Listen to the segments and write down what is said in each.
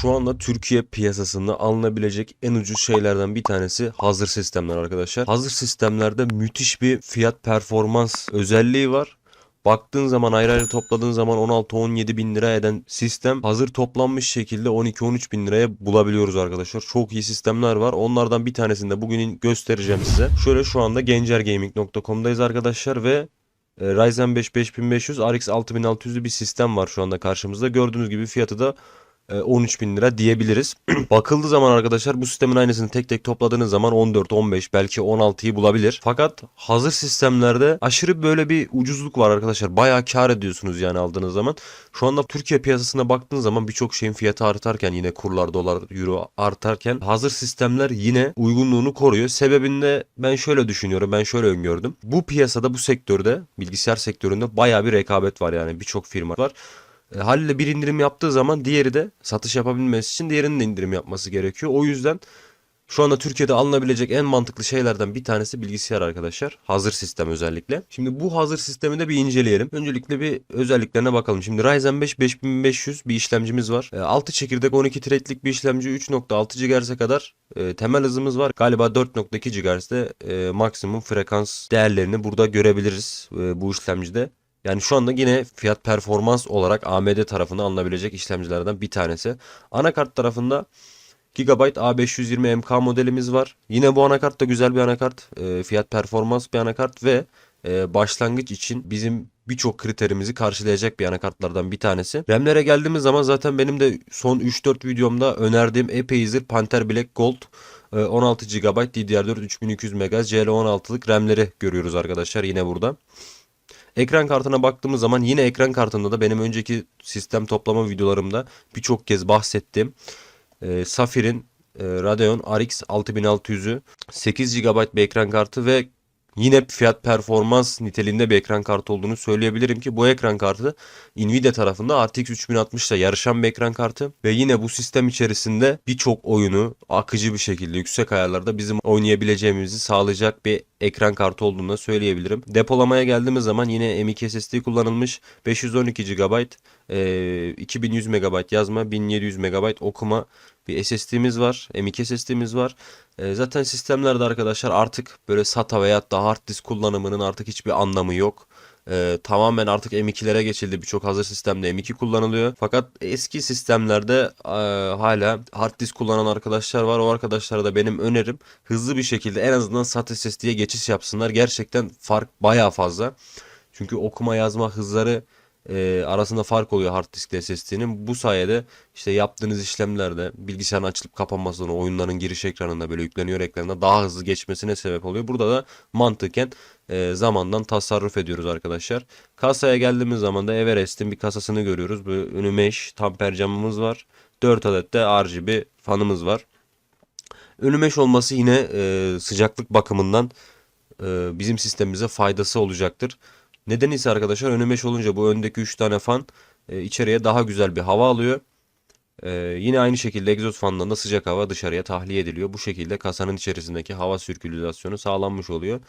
Şu anda Türkiye piyasasında alınabilecek en ucuz şeylerden bir tanesi hazır sistemler arkadaşlar. Hazır sistemlerde müthiş bir fiyat performans özelliği var. Baktığın zaman ayrı ayrı topladığın zaman 16-17 bin lira eden sistem hazır toplanmış şekilde 12-13 bin liraya bulabiliyoruz arkadaşlar. Çok iyi sistemler var. Onlardan bir tanesini de bugün göstereceğim size. Şöyle şu anda gencergaming.com'dayız arkadaşlar ve e, Ryzen 5 5500 RX 6600'lü bir sistem var şu anda karşımızda. Gördüğünüz gibi fiyatı da 13 bin lira diyebiliriz. Bakıldığı zaman arkadaşlar bu sistemin aynısını tek tek topladığınız zaman 14, 15 belki 16'yı bulabilir. Fakat hazır sistemlerde aşırı böyle bir ucuzluk var arkadaşlar. Bayağı kar ediyorsunuz yani aldığınız zaman. Şu anda Türkiye piyasasına baktığınız zaman birçok şeyin fiyatı artarken yine kurlar dolar euro artarken hazır sistemler yine uygunluğunu koruyor. Sebebinde ben şöyle düşünüyorum ben şöyle öngördüm. Bu piyasada bu sektörde bilgisayar sektöründe bayağı bir rekabet var yani birçok firma var. E, haliyle bir indirim yaptığı zaman diğeri de satış yapabilmesi için diğerinin de indirim yapması gerekiyor. O yüzden şu anda Türkiye'de alınabilecek en mantıklı şeylerden bir tanesi bilgisayar arkadaşlar. Hazır sistem özellikle. Şimdi bu hazır sistemi de bir inceleyelim. Öncelikle bir özelliklerine bakalım. Şimdi Ryzen 5 5500 bir işlemcimiz var. E, 6 çekirdek 12 threadlik bir işlemci 3.6 GHz'e kadar e, temel hızımız var. Galiba 4.2 GHz'de e, maksimum frekans değerlerini burada görebiliriz e, bu işlemcide. Yani şu anda yine fiyat performans olarak AMD tarafından alınabilecek işlemcilerden bir tanesi. Anakart tarafında Gigabyte A520 MK modelimiz var. Yine bu anakart da güzel bir anakart. E, fiyat performans bir anakart ve e, başlangıç için bizim birçok kriterimizi karşılayacak bir anakartlardan bir tanesi. RAM'lere geldiğimiz zaman zaten benim de son 3-4 videomda önerdiğim Apacer Panther Black Gold e, 16 GB DDR4 3200 MHz CL16'lık RAM'leri görüyoruz arkadaşlar yine burada. Ekran kartına baktığımız zaman yine ekran kartında da benim önceki sistem toplama videolarımda birçok kez bahsettiğim e, Safir'in e, Radeon RX 6600'ü 8 GB bir ekran kartı ve yine fiyat performans niteliğinde bir ekran kartı olduğunu söyleyebilirim ki bu ekran kartı Nvidia tarafında RTX 3060 ile yarışan bir ekran kartı ve yine bu sistem içerisinde birçok oyunu akıcı bir şekilde yüksek ayarlarda bizim oynayabileceğimizi sağlayacak bir ekran kartı olduğunu söyleyebilirim. Depolamaya geldiğimiz zaman yine M.2 SSD kullanılmış 512 GB, e, 2100 MB yazma, 1700 MB okuma bir SSD'miz var. M.2 SSD'miz var. E, zaten sistemlerde arkadaşlar artık böyle SATA veya da hard disk kullanımının artık hiçbir anlamı yok. E, tamamen artık M2'lere geçildi. Birçok hazır sistemde M2 kullanılıyor. Fakat eski sistemlerde e, hala hard disk kullanan arkadaşlar var. O arkadaşlara da benim önerim hızlı bir şekilde en azından SATA SSD'ye geçiş yapsınlar. Gerçekten fark baya fazla. Çünkü okuma yazma hızları e, arasında fark oluyor hard disk SSD'nin. Bu sayede işte yaptığınız işlemlerde bilgisayarın açılıp kapanmasına, oyunların giriş ekranında böyle yükleniyor ekranında daha hızlı geçmesine sebep oluyor. Burada da mantıken e, zamandan tasarruf ediyoruz arkadaşlar. Kasaya geldiğimiz zaman da Everest'in bir kasasını görüyoruz. Böyle önü mesh, tamper camımız var. 4 adet de RGB fanımız var. Önü mesh olması yine e, sıcaklık bakımından e, bizim sistemimize faydası olacaktır. Neden ise arkadaşlar önü mesh olunca bu öndeki 3 tane fan e, içeriye daha güzel bir hava alıyor. E, yine aynı şekilde egzoz fanından da sıcak hava dışarıya tahliye ediliyor. Bu şekilde kasanın içerisindeki hava sirkülasyonu sağlanmış oluyor.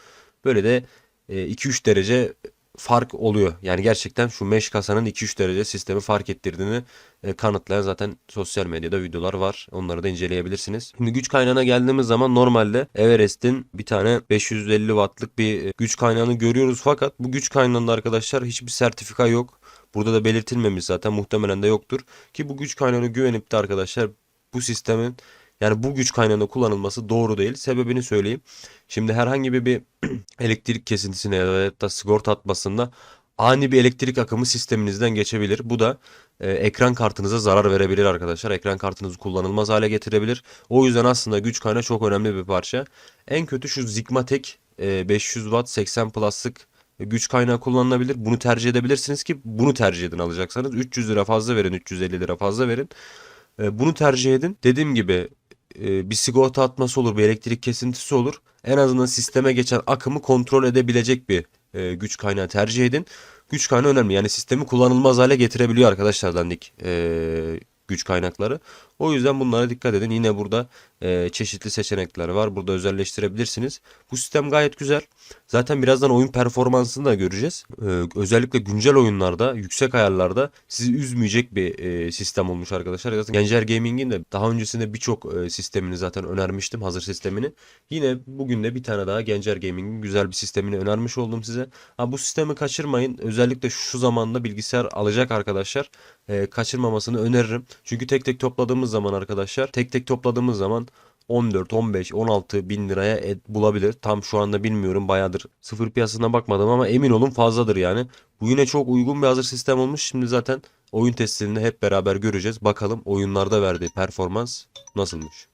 Böyle de e, 2-3 derece fark oluyor. Yani gerçekten şu mesh kasanın 2-3 derece sistemi fark ettirdiğini e, kanıtlayan zaten sosyal medyada videolar var. Onları da inceleyebilirsiniz. Şimdi güç kaynağına geldiğimiz zaman normalde Everest'in bir tane 550 wattlık bir e, güç kaynağını görüyoruz. Fakat bu güç kaynağında arkadaşlar hiçbir sertifika yok. Burada da belirtilmemiş zaten muhtemelen de yoktur. Ki bu güç kaynağına güvenip de arkadaşlar bu sistemin yani bu güç kaynağında kullanılması doğru değil. Sebebini söyleyeyim. Şimdi herhangi bir, bir elektrik kesintisine ya da sigorta atmasında ani bir elektrik akımı sisteminizden geçebilir. Bu da e, ekran kartınıza zarar verebilir arkadaşlar. Ekran kartınızı kullanılmaz hale getirebilir. O yüzden aslında güç kaynağı çok önemli bir parça. En kötü şu Zigmatek e, 500 watt 80 plus'lık güç kaynağı kullanılabilir. Bunu tercih edebilirsiniz ki bunu tercih edin alacaksanız. 300 lira fazla verin, 350 lira fazla verin. E, bunu tercih edin. Dediğim gibi e, bir sigorta atması olur, bir elektrik kesintisi olur. En azından sisteme geçen akımı kontrol edebilecek bir e, güç kaynağı tercih edin. Güç kaynağı önemli. Yani sistemi kullanılmaz hale getirebiliyor arkadaşlar dandik e, güç kaynakları. O yüzden bunlara dikkat edin. Yine burada e, çeşitli seçenekler var. Burada özelleştirebilirsiniz. Bu sistem gayet güzel. Zaten birazdan oyun performansını da göreceğiz. Ee, özellikle güncel oyunlarda, yüksek ayarlarda sizi üzmeyecek bir e, sistem olmuş arkadaşlar. Zaten Gencer Gaming'in de daha öncesinde birçok e, sistemini zaten önermiştim, hazır sistemini. Yine bugün de bir tane daha Gencer Gaming'in güzel bir sistemini önermiş oldum size. Ha, bu sistemi kaçırmayın. Özellikle şu zamanda bilgisayar alacak arkadaşlar. E, kaçırmamasını öneririm. Çünkü tek tek topladığımız zaman arkadaşlar, tek tek topladığımız zaman 14, 15, 16 bin liraya et bulabilir. Tam şu anda bilmiyorum bayağıdır sıfır piyasasına bakmadım ama emin olun fazladır yani. Bu yine çok uygun bir hazır sistem olmuş. Şimdi zaten oyun testlerini hep beraber göreceğiz. Bakalım oyunlarda verdiği performans nasılmış.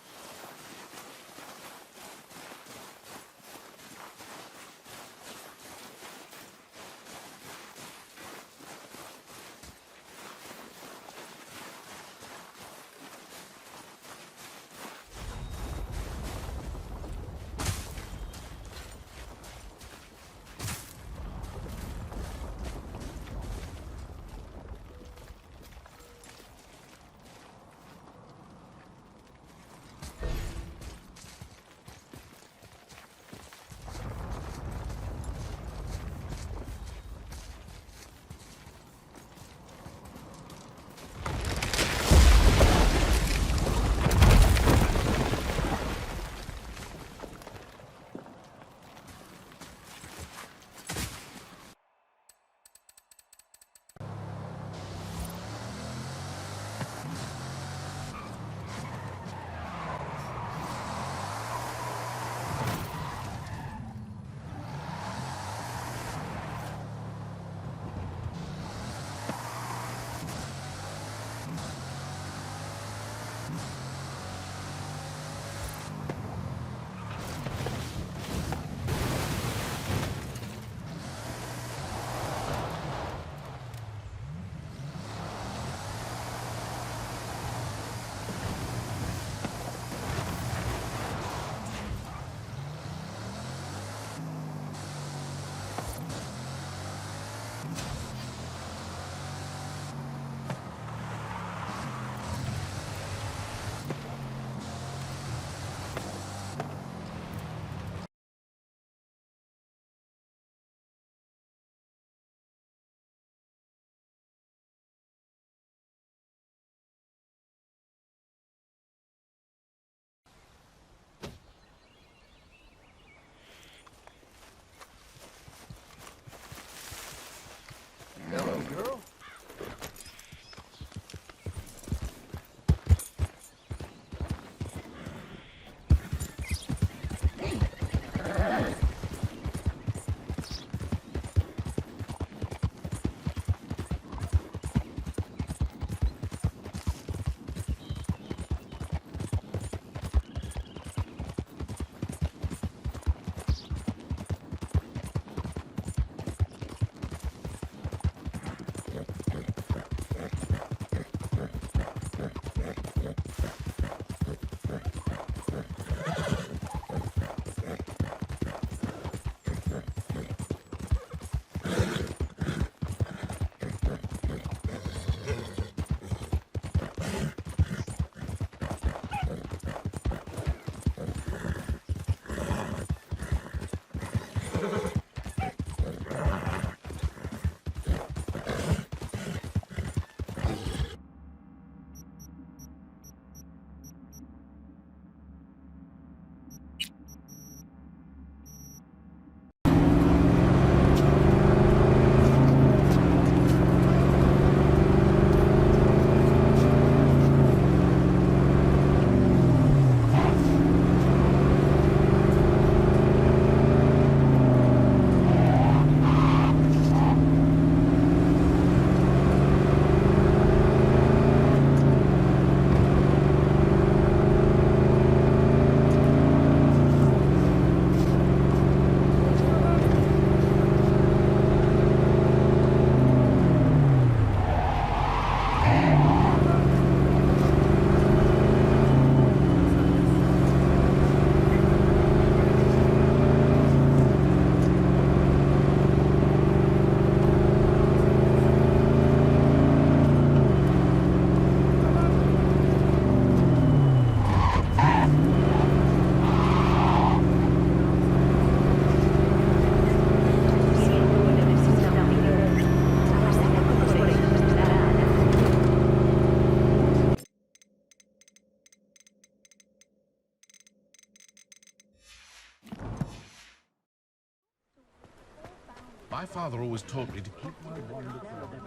My father always taught me to keep my wonder forever.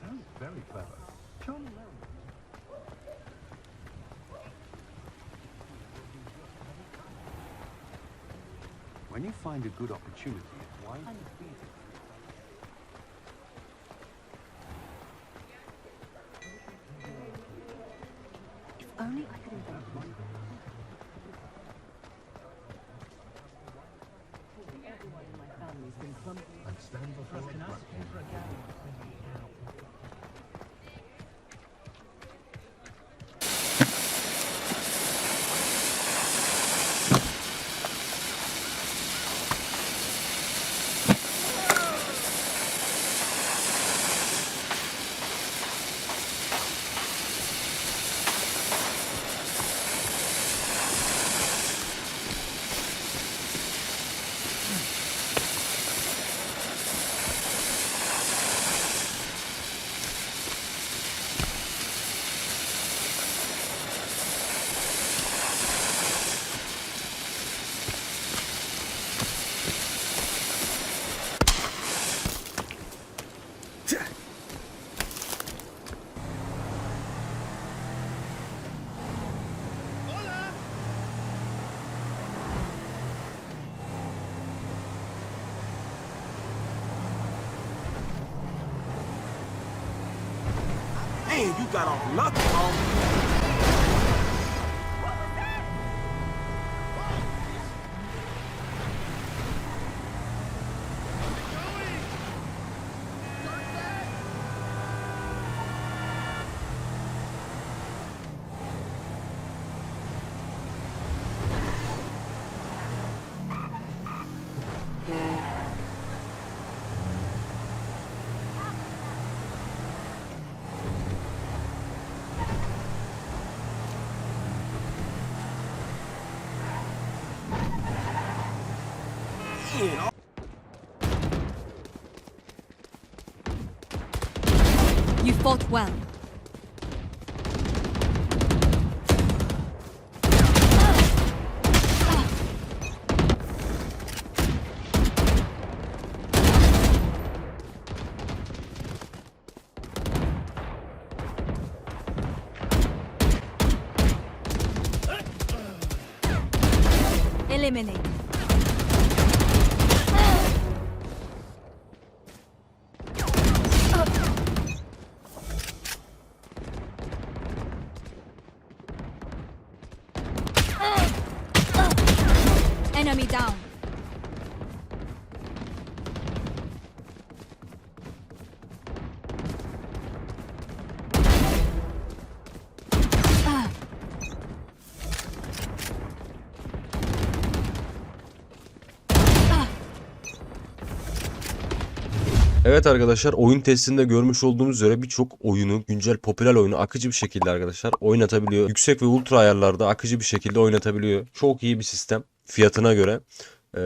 Sounds very clever. When you find a good opportunity, why not seize it? Only I could invent one. Everyone in my family's been clumsy. And stand before a Man, You fought well. Eliminate. Evet arkadaşlar oyun testinde görmüş olduğumuz üzere birçok oyunu güncel popüler oyunu akıcı bir şekilde arkadaşlar oynatabiliyor. Yüksek ve ultra ayarlarda akıcı bir şekilde oynatabiliyor. Çok iyi bir sistem fiyatına göre. Ee,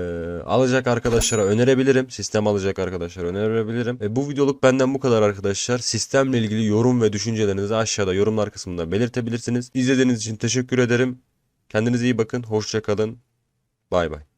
alacak arkadaşlara önerebilirim. Sistem alacak arkadaşlara önerebilirim. E, bu videoluk benden bu kadar arkadaşlar. Sistemle ilgili yorum ve düşüncelerinizi aşağıda yorumlar kısmında belirtebilirsiniz. İzlediğiniz için teşekkür ederim. Kendinize iyi bakın. Hoşça kalın. Bay bay.